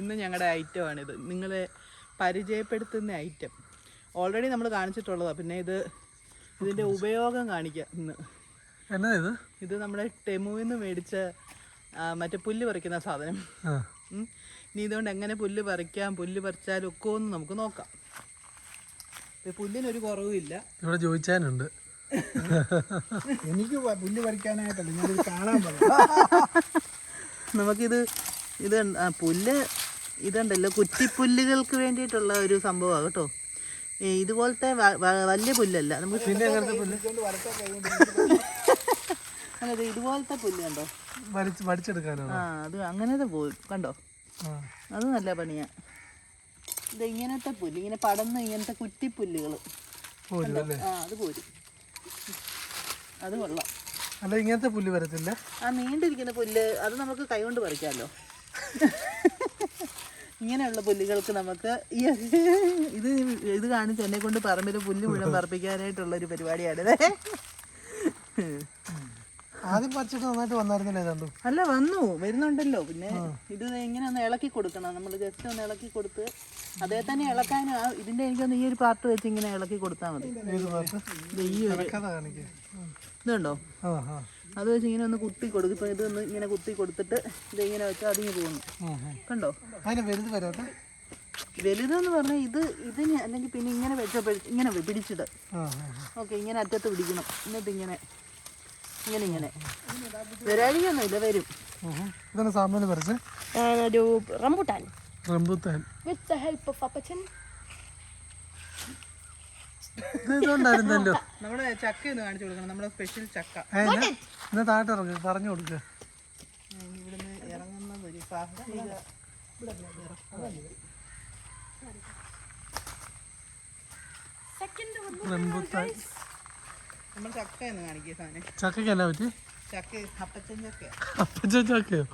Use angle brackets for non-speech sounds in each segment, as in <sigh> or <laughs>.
ഇന്ന് ഞങ്ങളുടെ ഐറ്റമാണിത്. നിങ്ങളെ പരിചയപ്പെടുത്തുന്ന ഐറ്റം. ഓൾറെഡി നമ്മൾ കാണിച്ചിട്ടുള്ളതാണ് പിന്നെ ഇത് ഇതിന്റെ ഉപയോഗം കാണിക്കാം ഇന്ന്. എന്നാ ഇത്? ഇത് നമ്മുടെ ടെമുവിൽ നിന്ന് മേടിച്ച മറ്റേ പുല്ല് പറിക്കുന്ന സാധനം. ഇനി ഇതുകൊണ്ട് എങ്ങനെ പുല്ല് പറിക്കാം പുല്ല് പറിച്ചാൽ ഒക്കെ ഒന്ന് നമുക്ക് നോക്കാം. പുല്ലിനൊരു കുറവുമില്ല ഇവിടെ ചോദിച്ചാനുണ്ട് എനിക്ക് പുല്ല് പറിക്കാനായിട്ടല്ല. കാണാൻ പറഞ്ഞു <laughs> നമുക്കിത് ഇത് ആ, പുല്ല് ഇതുണ്ടല്ലോ കുറ്റിപ്പുല്ലുകൾക്ക് വേണ്ടിയിട്ടുള്ള ഒരു സംഭവമാണ് കേട്ടോ. ഇതുപോലത്തെ വലിയ പുല്ലല്ല. നമുക്ക് പിന്നെ ഇതുപോലത്തെ പുല്ല് കണ്ടോ? വരച്ച് വടിച്ചെടുക്കാനാണോ ആ അത് അങ്ങനത്തെ പോയി കണ്ടോ? അത് നല്ല പണിയാ. ഇത് ഇങ്ങനത്തെ പുല്ല് ഇങ്ങനെ പടന്ന് ഇങ്ങനത്തെ കുറ്റിപ്പുല്ലുകൾ ആ അത് പോരും. അത് കൊള്ളാം. അല്ല ഇങ്ങനത്തെ പുല്ല് വരത്തില്ല? ആ നീണ്ടിരിക്കുന്ന പുല്ല് അത് നമുക്ക് കൈകൊണ്ട് പറിക്കാമല്ലോ. ഇങ്ങനെയുള്ള പുല്ലുകൾക്ക് നമുക്ക് ഇത് ഇത് കാണിച്ച് എന്നെ കൊണ്ട് പറമ്പിൽ പുല്ല് മുഴുവൻ പറപ്പിക്കാനായിട്ടുള്ള ഒരു പരിപാടിയാണിത്. ആദ്യം പറിച്ചിട്ട് നന്നായിട്ട് വന്നായിരുന്നല്ലേ രണ്ടു അല്ല വന്നു. വരുന്നുണ്ടല്ലോ. പിന്നെ ഇത് ഇങ്ങനെ ഒന്ന് ഇളക്കി കൊടുക്കണം. നമ്മൾ ജസ്റ്റ് ഒന്ന് ഇളക്കി കൊടുത്ത് അതേ തന്നെ ഇളക്കാനും ആ ഇതിന്റെ എനിക്കൊന്ന് ഈ ഒരു പാർട്ട് വെച്ച് ഇങ്ങനെ ഇളക്കി കൊടുത്താൽ മതി. ഇതുണ്ടോ? അത് വെച്ച് ഇങ്ങനെ ഒന്ന് കുത്തി കൊടുക്കും. ഇപ്പൊ ഒന്ന് ഇങ്ങനെ കുത്തി കൊടുത്തിട്ട് ഇത് ഇങ്ങനെ വെച്ചാൽ അതിങ്ങ് പോകുന്നു. കണ്ടോ? വലുത് വരാത്ത വലുതെന്ന് പറഞ്ഞാൽ ഇത് ഇതിന് അല്ലെങ്കിൽ പിന്നെ ഇങ്ങനെ വെച്ച ഇങ്ങനെ പിടിച്ചിട്ട്. ഓക്കെ ഇങ്ങനെ അറ്റത്ത് പിടിക്കണം. എന്നിട്ട് ഇങ്ങനെ ഇങ്ങനെ ഇങ്ങനെ. വരാതിരിക്കൊന്നും ഇല്ല വരും. ഇതാണ് സാമ്പാന് പറിച്ച് ഒരു rambutan. Rambutan with the help of Appachan ഇത് ഇതുകൊണ്ടായിരുന്നല്ലോ. <laughs> നമ്മുടെ ചക്ക ഒന്ന് കാണിച്ചു കൊടുക്കണം. നമ്മുടെ സ്പെഷ്യൽ ചക്ക. ഇന്ന് എന്നാ താഴോട്ട് ഇറങ്ങി പറഞ്ഞു കൊടുക്ക. ഇവിടുന്ന് ഒരു നമ്മൾ ചക്ക എന്ന് കാണിക്കുക സാധനം. ചക്കയ്ക്ക് പറ്റി? ചക്ക അപ്പച്ചൻ ചക്ക അപ്പച്ച ചക്കയോ?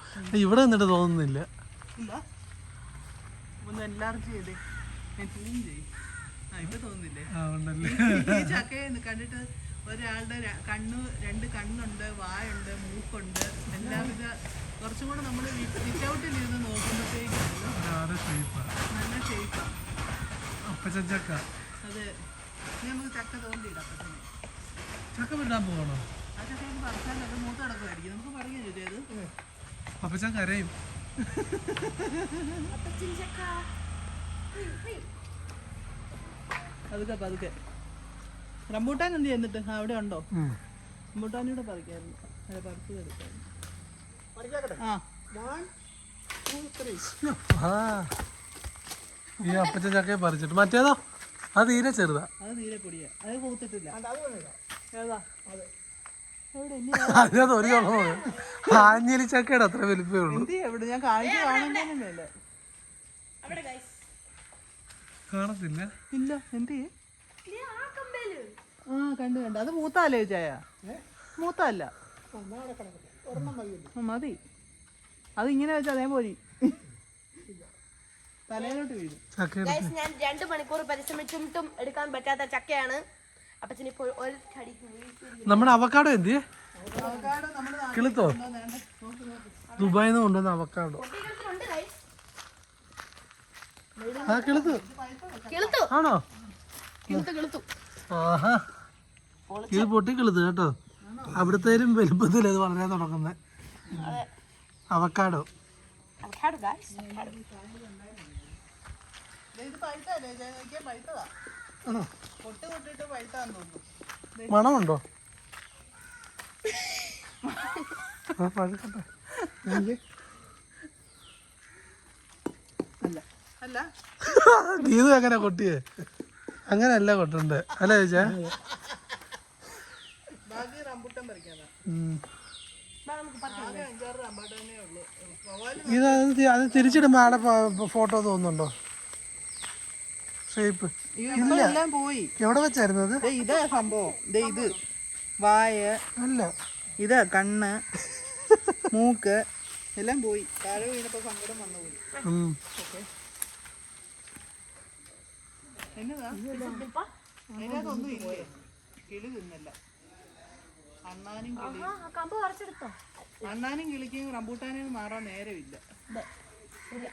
ഇവിടെ നിന്നിട്ട് തോന്നുന്നില്ല. ഒന്ന് എല്ലാവർക്കും ചെയ്തേ. ചെയ്യും. ഉണ്ടല്ലേ. കണ്ടിട്ട് ഒരാളുടെ കണ്ണ് രണ്ട് കണ്ണുണ്ട് വായുണ്ട് മൂക്കുണ്ട് എല്ലാവിധ കുറച്ചും കൂടെ നമ്മൾ വിറ്റൗട്ടിൽ ഇരുന്ന് നോക്കുമ്പോഴത്തേക്കുണ്ടല്ലോ ആരെ നല്ല ഷേപ്പാ അപ്പച്ച ചക്ക. അത്. ഇനി നമുക്ക് ചക്ക തോണ്ടിയിടാം ചക്ക വിടാൻ പോകണോ ആ ചക്ക പറിച്ചാൽ അത് മൂത്ത് കിടക്കുമായിരിക്കും. നമുക്ക് പറയാൻ ചോദിച്ചത് അപ്പച്ചൻ കരയും. അപ്പച്ചൻ ചക്ക. പതുക്കെ പതുക്കെ. റംബൂട്ടാൻ എന്ത് ചെയ്യുന്നിട്ട് അവിടെ ഉണ്ടോ. റംബൂട്ടാനൂടെ പറിക്കായിരുന്നു. അല്ല പറിച്ചു എടുക്കായിരുന്നു. ആ. ആ. ഈ അപ്പച്ച ചക്കയെ പറിച്ചിട്ട്. മറ്റേതോ? അത് തീരെ ചെറുതാ. അത് തീരെ പൊടിയാ. അത് കൂത്തിട്ടില്ല അതിനകത്ത് <laughs> ഒരു ആഞ്ഞലി ചക്കയുടെ അത്ര വലിപ്പേ ഉള്ളൂ. എവിടെ ഞാൻ കാണിച്ചു ഗൈസ് കാണത്തില്ല. ഇല്ല എന്ത്? ആ കണ്ടു കണ്ടു. അത് മൂത്താലേ ചായ? മൂത്തല്ല മതി. അത് ഇങ്ങനെ വെച്ചാൽ അതേ പോരി. തലയിലോട്ട് വീഴും. ചക്കയുടെ ഗൈസ് ഞാൻ രണ്ട് മണിക്കൂർ പരിശ്രമിച്ചിട്ടും എടുക്കാൻ പറ്റാത്ത ചക്കയാണ്. അപ്പച്ചൻ ഇപ്പോൾ ഒരു കടിക്ക് നമ്മുടെ അവക്കാടോ എന്ത് കിളുത്തോ? ദുബായിൽ നിന്ന് കൊണ്ടുവന്ന അവക്കാടോ. ആ കിളുത്തു. കിളുത്തു. ആണോ? കിളുത്തു കിളുത്തു. ആഹാ. ഇത് പൊട്ടി കിളുത്ത് കേട്ടോ. അവിടുത്തേലും വലുപ്പത്തിൽ അത് വളരാൻ തുടങ്ങുന്നത് അവക്കാടോ. മണമുണ്ടോ? <laughs> ഗൈസ് അവക്കാഡോ ഇത് പഴുത്തല്ലേ ചായ നോക്കിയാൽ പഴുത്തതാ ആണോ പൊട്ട് പൊട്ടിട്ട് പഴുത്താന്ന് തോന്നുന്നു മണമുണ്ടോ ആ, പഴുക്കട്ടെ അല്ല അല്ല ഇത് എങ്ങനെ കൊട്ടിയേ അങ്ങനെയല്ല കൊട്ടണ്ടേ അല്ലേ ചേച്ചാ ബാക്കി റംബുട്ടൻ പറിക്കാതാ ഉം. നമുക്ക് അങ്ങനെ കൊട്ടിയേ? അങ്ങനല്ല കൊട്ടണ്ടേ. അല്ല ചേച്ചാ? ഇത് അത് തിരിച്ചിടുമ്പോ ആടെ ഫോട്ടോ തോന്നുന്നുണ്ടോ? ഷേപ്പ്. എല്ലാം പോയി. എവിടെ വെച്ചായിരുന്നു അത്? ദേ ഇതാ സംഭവം. ദേ ഇത് വായ അല്ല. ഇതാ കണ്ണ് മൂക്ക് എല്ലാം പോയി. താഴെ വീണപ്പോ സങ്കടം വന്നു പോയി. എന്നതാ? അതിനകത്തൊന്നും ഇല്ലേ കിളി തിന്നല്ല. അണ്ണാനും കിളി. കമ്പ് പറിച്ചെടുത്തോ. അണ്ണാനും കിളിക്കും റംബൂട്ടാനും മാറാൻ നേരമില്ല. ഇല്ല